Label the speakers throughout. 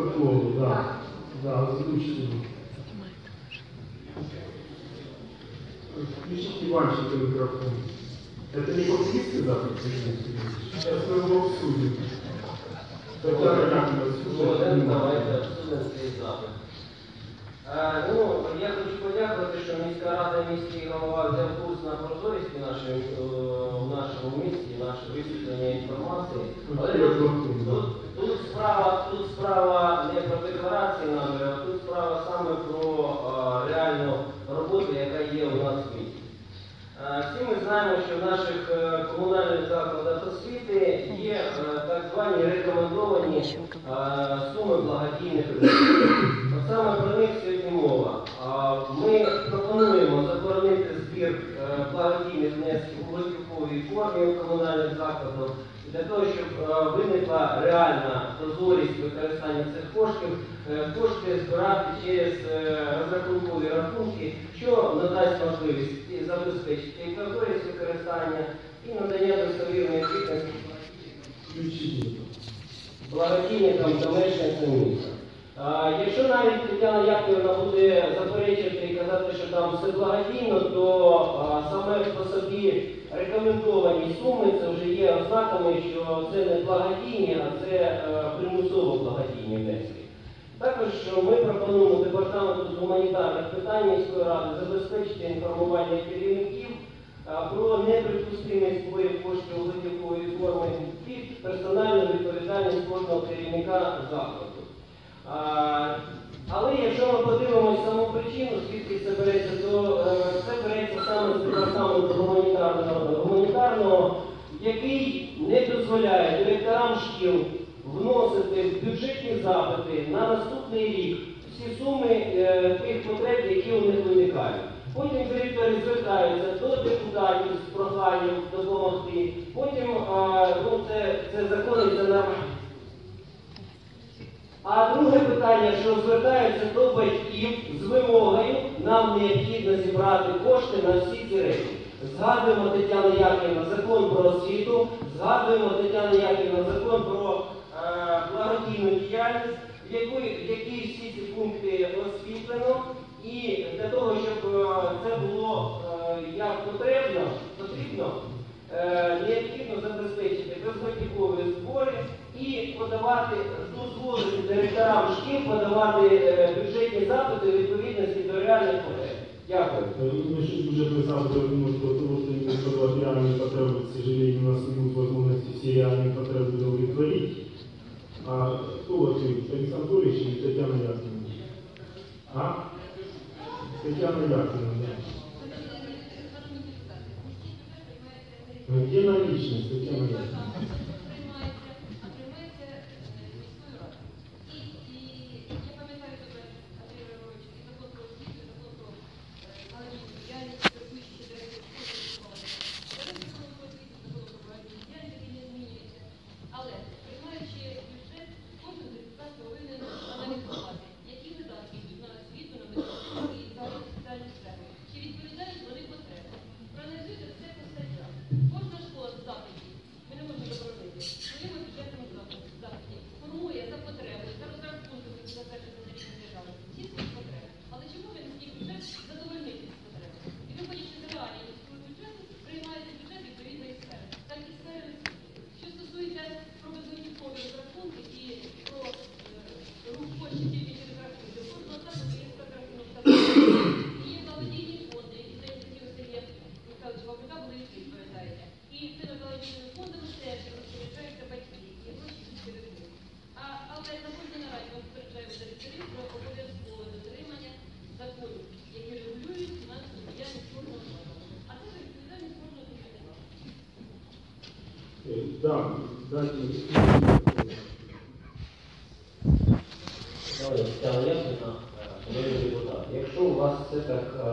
Speaker 1: протоколу, да. Да, озвучте. Включите Иванчика микрофон. Это не повсеместный запад, Сейчас мы его обсудим. Татьяна Яковлевна, слушайте
Speaker 2: Давайте
Speaker 1: внимательно.
Speaker 2: обсудимо цей запит. Е, Ну, я хочу подякувати, що міська рада і міський голова взяв курс на прозорість в нашому, е, нашому місті, наше висвітлення інформації. Але тут, тут, справа, тут справа не про декларації а тут справа саме про е, реальну роботу, яка є у нас в місті. Е, Всі ми знаємо, що в наших е, комунальних закладах освіти є е, так звані рекомендовані е, суми благодійних саме про них сьогодні мова. Ми пропонуємо заборонити збір е, благодійних внесків у готівковій формі в комунальних закладах для того, щоб е, виникла реальна прозорість використання цих коштів, е, кошти збирати через розрахункові рахунки, що надасть можливість забезпечити і прозорість використання, і надання достовірної звітності благодійникам та мешканцям міста. Якщо навіть Тетяна Яковлевна буде заперечувати і казати, що там все благодійно, то саме по собі рекомендовані суми це вже є ознаками, що це не благодійні, а це е, примусово благодійні внески. Також ми пропонуємо департаменту з гуманітарних питань міської ради забезпечити інформування керівників про неприпустимість зборів коштів у готівковій формі і персональну відповідальність кожного керівника закладу. Але якщо ми подивимося саму причину, звідки це береться, то е, це береться саме з департаменту гуманітарного, гуманітарного, який не дозволяє директорам шкіл вносити в бюджетні запити на наступний рік всі суми е, тих потреб, які у них виникають. Потім директори звертаються до депутатів з проханням допомогти. Потім ну, це, це закони, це нормально. А друге питання, що звертаються до батьків з вимогою, нам необхідно зібрати кошти на всі ці речі. Згадуємо Тетяна Яківна закон про освіту, згадуємо Тетяна Яківна закон про е, благодійну діяльність, в якій, всі ці пункти освітлено. І для того, щоб е, це було е, як потрібно, потрібно е, необхідно забезпечити безготівкові збори і подавати, дозволити директорам шкіл подавати е, бюджетні запити у відповідності до реальних потреб. Дякую.
Speaker 1: Наш бюджетный запад вернуть до того, что не сказал реальные потребы, к сожалению, у нас не будет возможности все реальные потребы удовлетворить. А кто вот вы, Александр Анатольевич или Татьяна Яковлевна? А? Татьяна Яковлевна, да. Ну, Где наличность, Татьяна Яковлевна? Да, дайте.
Speaker 2: Якщо у вас все так е,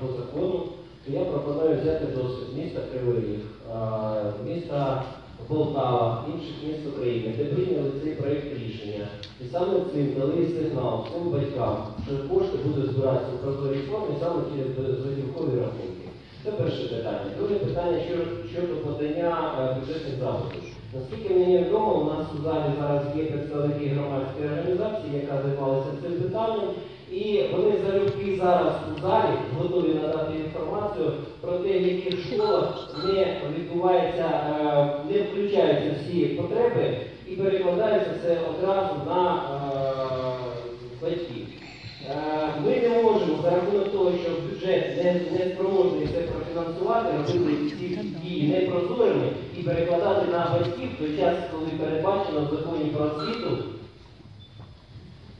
Speaker 2: по закону, то я пропоную взяти досвід міста Кривий е, міста Полтава, інших міст України, де прийняли цей проєкт рішення. І саме цим дали сигнал всім батькам, що кошти будуть збиратися в прозорій формі саме через безготівкові рахунки. Це перше питання. Друге питання щодо, подання е, бюджетних запитів. Наскільки мені відомо, у нас у залі зараз є представники громадської організації, яка займалася цим питанням, і вони залюбки зараз у залі готові надати інформацію про те, в яких школах не відбувається, е, не включаються всі потреби і перекладається це одразу на е, батьків. Ми не можемо за рахунок того, що бюджет не, не спроможний це профінансувати, робити ці дії непрозорими і перекладати на батьків той час, коли передбачено в законі про освіту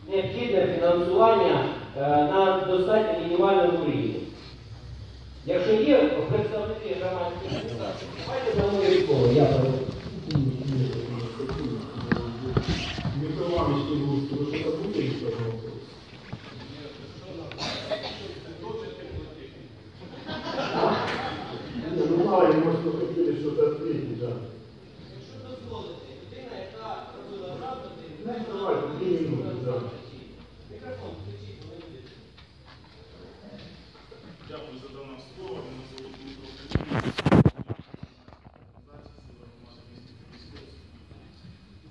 Speaker 2: необхідне фінансування е, на достатньо мінімальному рівні. Якщо є представники громадських організацій, давайте дамо їм
Speaker 3: Дякую за дане слово. Мене звуть Дмитро.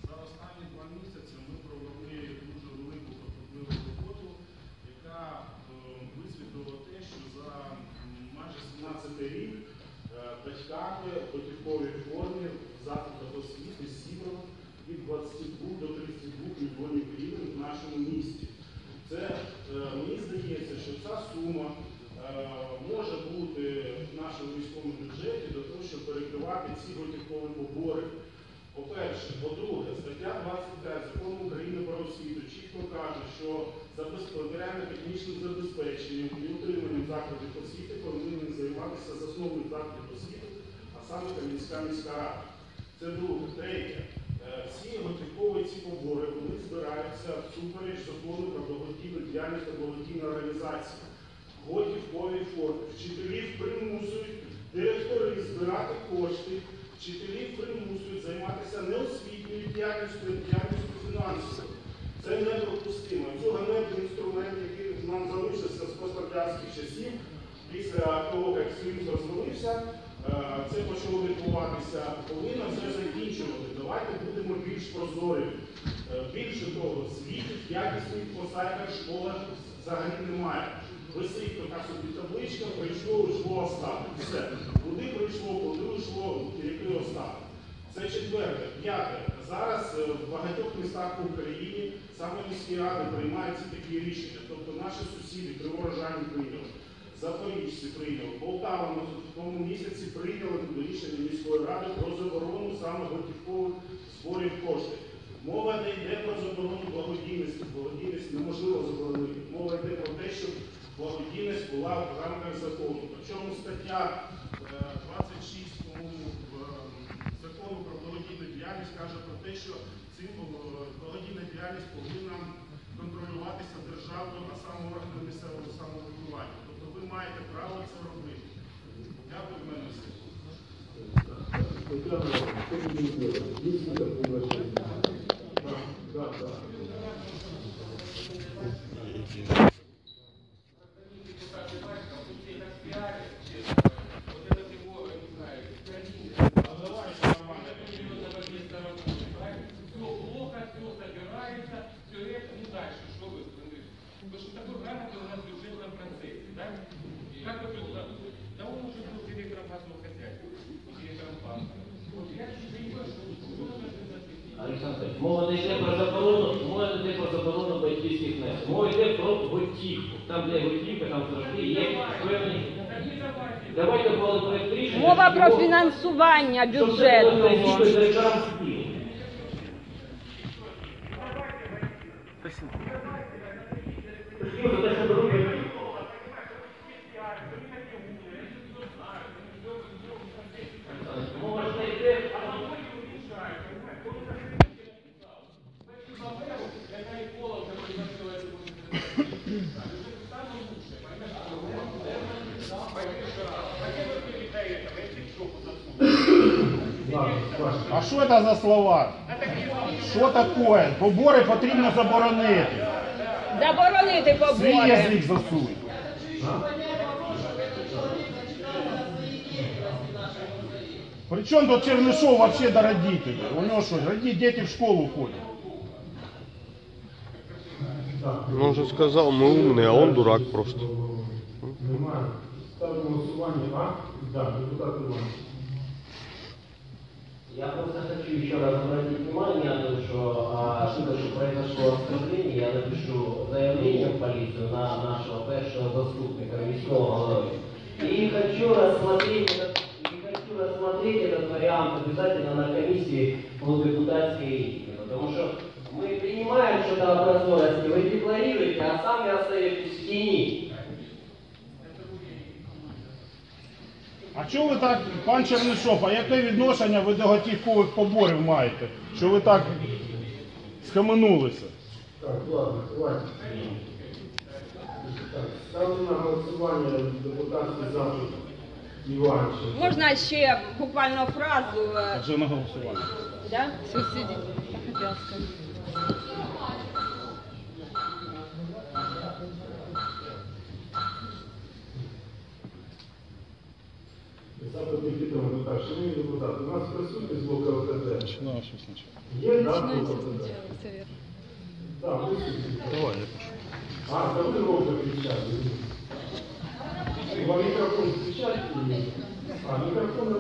Speaker 3: За останні два місяці ми провели дуже велику кропотливу роботу, яка е, висвітлила те, що за майже 17 рік е, батьками в готівковій формі в закладах освіти зібрано від 22 до 32 мільйонів гривень в нашому місті. Це е, мені здається, що ця сума е, може бути в нашому міському бюджеті для того, щоб перекривати ці готівкові побори. По-перше, по-друге, стаття 25 закону України про освіту чітко каже, що матеріально-технічним забезпеченням і утриманням закладів освіти повинен займатися засновник закладів освіти, а саме Кам'янська міська рада. Це друге. Третє. Е, Всі готівкові ці побори вони збираються всупереч закону про благодійну діяльність та благодійну організацію. Готівкові форми. Вчителів примусують директори збирати кошти, вчителів примусують займатися не освітньою діяльністю, діяльністю фінансовою. Це неприпустимо. Цього не інструмент, який нам залишився з пострадянських часів. Після того, як Союз розвалився, е, це почало відбуватися. Повинно це закінчувати. Давайте будемо більш прозорі. Е, Більше того, звітів якісних по сайтах школах взагалі немає. Висить така собі табличка, прийшло, йшло остаток. Все. Куди прийшло, куди йшло, який остаток. Це четверте. П'яте. Зараз е, в багатьох містах в Україні саме міські ради приймаються такі рішення. Тобто наші сусіди Криворожані прийняли, Запоріжці прийняли, Полтава на тому місяці прийняли рішення міської ради про заборону саме готівкових зборів коштів. Мова не йде про заборону благодійності. Благодійність неможливо заборонити. Мова йде про те, щоб благодійність була в рамках закону. Причому стаття е, 26 по-моєму, в, е, закону про благодійну діяльність каже про те, що е, благодійна діяльність повинна контролюватися державою, а саме місцевого самоврядування. Тобто ви маєте право це робити. Дякую, мене.
Speaker 1: Татьяна, что будем делать? Есть ли приглашение? Да, да,
Speaker 4: за
Speaker 2: мова не йде про заборону, мова не йде про заборону батьківських внесків. Мова йде про готівку. Там, де готівка, там завжди є певні.
Speaker 4: Давайте.
Speaker 2: Проект рішення.
Speaker 5: Мова про фінансування
Speaker 2: судів. Спасибо
Speaker 6: А що це за слова? Що таке? Побори потрібно заборонити.
Speaker 5: Заборонити
Speaker 6: Свій
Speaker 5: побори.
Speaker 6: язик засуй.
Speaker 3: Причем тут Чернышов вообще до родителей? У него что, роди- дети в школу ходят?
Speaker 6: Так,
Speaker 7: Ну, уже сказал, мы умные, а он дурак просто.
Speaker 6: Немає. Ставимо голосування. А? Да, депутат Іван.
Speaker 2: Я просто хочу еще раз обратить внимание на то, что а, что, произошло оскорбление, я напишу заявление в полицию на нашего першого заступника міського голови. И хочу рассмотреть этот, и хочу рассмотреть этот вариант обязательно на комиссии по
Speaker 3: Чого ви так, пан Чернишов, а яке відношення ви до готівкових поборів маєте? Що ви так схаменулися?
Speaker 6: Так, ладно, хватит. Так, ставлю на голосування депутатський запит Іванченка.
Speaker 5: Можна ще буквально фразу. е,
Speaker 3: Вже на голосування.
Speaker 5: Да?
Speaker 6: Запит не підтримано. Так, шановні депутати, у нас присутні з блоку ЛКД.
Speaker 3: Починаю ще спочатку.
Speaker 6: Є, да, блок ЛКД? Так, присутні.
Speaker 3: Давай, я пишу.
Speaker 6: А, да ви ровно кричали. Вам мікрофон включать? А, мікрофон